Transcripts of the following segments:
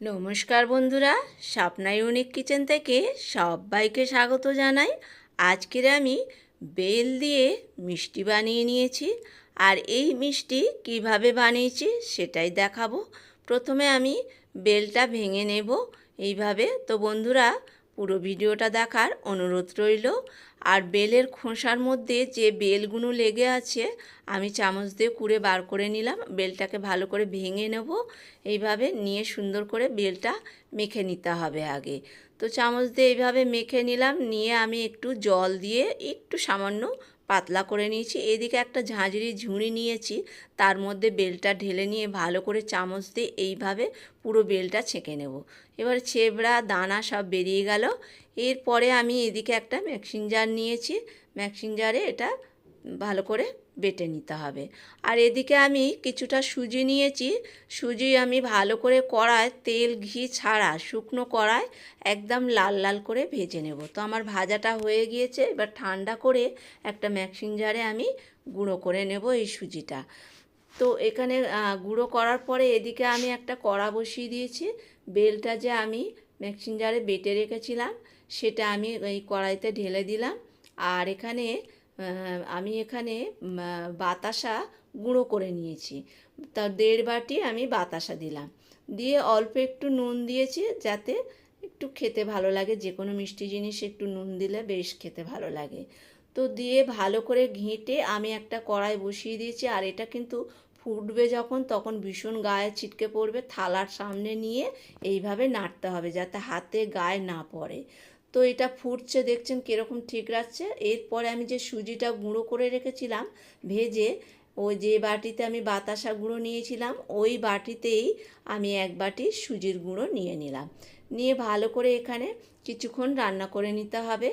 নমস্কার বন্ধুরা, Swapna unique kitchen থেকে সবাইকে স্বাগত জানাই। আজকের আমি বেল দিয়ে মিষ্টি বানিয়ে নিয়েছি। আর এই মিষ্টি কীভাবে বানিয়েছি সেটাই দেখাবো। প্রথমে আমি বেলটা ভেঙে নেব এইভাবে। তো বন্ধুরা পুরো ভিডিওটা দেখার অনুরোধ রইল। আর বেলের খোসার মধ্যে যে বেলগুলো লেগে আছে, আমি চামচ দিয়ে কুড়ে বার করে নিলাম। বেলটাকে ভালো করে ভেঙে নেব। এইভাবে নিয়ে সুন্দর করে বেলটা মেখে নিতে হবে আগে। তো চামচ দিয়ে এইভাবে মেখে নিলাম। নিয়ে আমি একটু জল দিয়ে একটু সামান্য পাতলা করে নিয়েছি। এদিকে একটা ঝাঁঝরি ঝুঁড়ি নিয়েছি। তার মধ্যে বেলটা ঢেলে নিয়ে ভালো করে চামচ দিয়ে এইভাবে পুরো বেলটা ছেঁকে নেব। এবার ছেবড়া, দানা সব বেরিয়ে গেল। এরপরে আমি এদিকে একটা ম্যাক্সিন জার নিয়েছি। ম্যাক্সিন জারে এটা ভালো করে বেটে নিতে হবে। আর এদিকে আমি কিছুটা সুজি নিয়েছি। সুজি আমি ভালো করে কড়ায় তেল, ঘি ছাড়া শুকনো কড়ায় একদম লাল লাল করে ভেজে নেব। তো আমার ভাজাটা হয়ে গিয়েছে। এবার ঠান্ডা করে একটা ম্যাক্সিন জারে আমি গুঁড়ো করে নেব এই সুজিটা। তো এখানে গুঁড়ো করার পরে এদিকে আমি একটা কড়া বসিয়ে দিয়েছি। বেলটা যে আমি ম্যাক্সিন জারে বেটে রেখেছিলাম, সেটা আমি এই কড়াইতে ঢেলে দিলাম। আর এখানে আমি এখানে বাতাসা গুঁড়ো করে নিয়েছি। তার দেড় বাটি আমি বাতাসা দিলাম। দিয়ে অল্প একটু নুন দিয়েছি যাতে একটু খেতে ভালো লাগে। যে কোনো মিষ্টি জিনিস একটু নুন দিলে বেশ খেতে ভালো লাগে। তো দিয়ে ভালো করে ঘেঁটে আমি একটা কড়াই বসিয়ে দিয়েছি। আর এটা কিন্তু ফুটবে যখন, তখন ভীষণ গায়ে ছিটকে পড়বে। থালার সামনে নিয়ে এইভাবে নাড়তে হবে যাতে হাতে গায়ে না পড়ে। তো এটা ফুটছে, দেখছেন কীরকম ঠিক রাখছে। এরপরে আমি যে সুজিটা গুঁড়ো করে রেখেছিলাম ভেজে, ওই যে বাটিতে আমি বাতাসা গুঁড়ো নিয়েছিলাম, ওই বাটিতেই আমি এক বাটি সুজির গুঁড়ো নিয়ে নিলাম। নিয়ে ভালো করে এখানে কিছুক্ষণ রান্না করে নিতে হবে।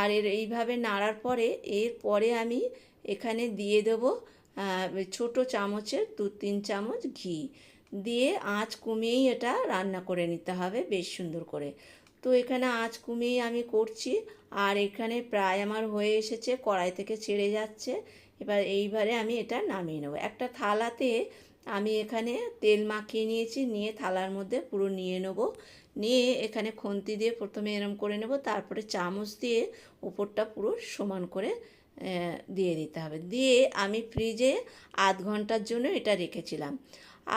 আর এর এইভাবে নাড়ার পরে, এরপরে আমি এখানে দিয়ে দেবো ছোট চামচের দু তিন চামচ ঘি। দিয়ে আঁচ কমিয়েই এটা রান্না করে নিতে হবে বেশ সুন্দর করে। তো এখানে আঁচ কমিয়েই আমি করছি। আর এখানে প্রায় আমার হয়ে এসেছে, কড়াই থেকে ছেড়ে যাচ্ছে। এবার এইবারে আমি এটা নামিয়ে নেব। একটা থালাতে আমি এখানে তেল মাখিয়ে নিয়েছি, নিয়ে থালার মধ্যে পুরো নিয়ে নেব। নিয়ে এখানে খন্তি দিয়ে প্রথমে এরম করে নেব, তারপরে চামচ দিয়ে ওপরটা পুরো সমান করে দিয়ে দিতে হবে। দিয়ে আমি ফ্রিজে আধ ঘণ্টার জন্য এটা রেখেছিলাম।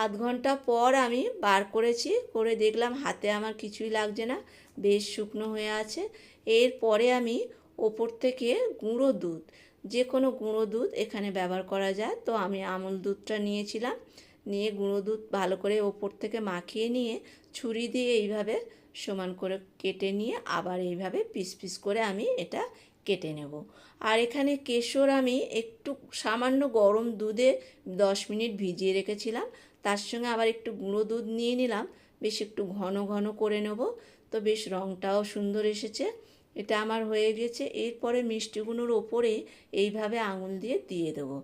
আধ ঘণ্টা পর আমি বার করেছি, করে দেখলাম হাতে আমার কিছুই লাগছে না, বেশ শুকনো হয়ে আছে। এরপরে আমি ওপর থেকে গুঁড়ো দুধ, যে কোনো গুঁড়ো দুধ এখানে ব্যবহার করা যায়। তো আমি আমুল দুধটা নিয়েছিলাম, নিয়ে গুঁড়ো দুধ ভালো করে ওপর থেকে মাখিয়ে নিয়ে ছুরি দিয়ে এইভাবে সমান করে কেটে নিয়ে আবার এইভাবে পিস পিস করে আমি এটা কেটে নেব। আর এখানে কেশর আমি একটু সামান্য গরম দুধে দশ মিনিট ভিজিয়ে রেখেছিলাম তার সঙ্গে আবার একটু গুঁড়ো দুধ নিয়ে নিলাম। বেশ একটু ঘন ঘন করে নেব। তো বেশ রঙটাও সুন্দর এসেছে। এটা আমার হয়ে গেছে। এরপরে মিষ্টিগুলোর ওপরে এইভাবে আঙুল দিয়ে দিয়ে দেবো।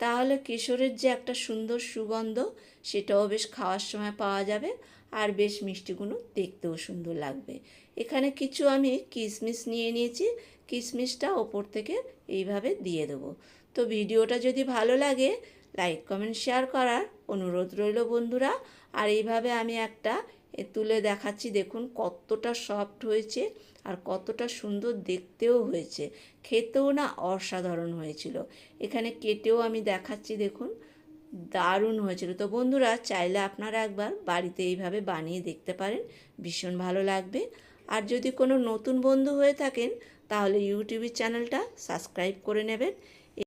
তাহলে কেশরের যে একটা সুন্দর সুগন্ধ, সেটাও বেশ খাওয়ার সময় পাওয়া যাবে। আর বেশ মিষ্টিগুলো দেখতেও সুন্দর লাগবে। এখানে কিছু আমি কিশমিশ নিয়ে নিয়েছি। কিশমিশটা ওপর থেকে এইভাবে দিয়ে দেবো। তো ভিডিওটা যদি ভালো লাগে লাইক কমেন্ট শেয়ার করার অনুরোধ রইল বন্ধুরা। আর এইভাবে আমি একটা তুলে দেখাচ্ছি, দেখুন কতটা সফট হয়েছে আর কতটা সুন্দর দেখতেও হয়েছে। খেতেও না অসাধারণ হয়েছিল। এখানে কেটেও আমি দেখাচ্ছি, দেখুন দারুণ হয়েছিল। তো বন্ধুরা, চাইলে আপনারা একবার বাড়িতে এইভাবে বানিয়ে দেখতে পারেন, ভীষণ ভালো লাগবে। আর যদি কোনো নতুন বন্ধু হয়ে থাকেন, তাহলে ইউটিউবের চ্যানেলটা সাবস্ক্রাইব করে নেবেন।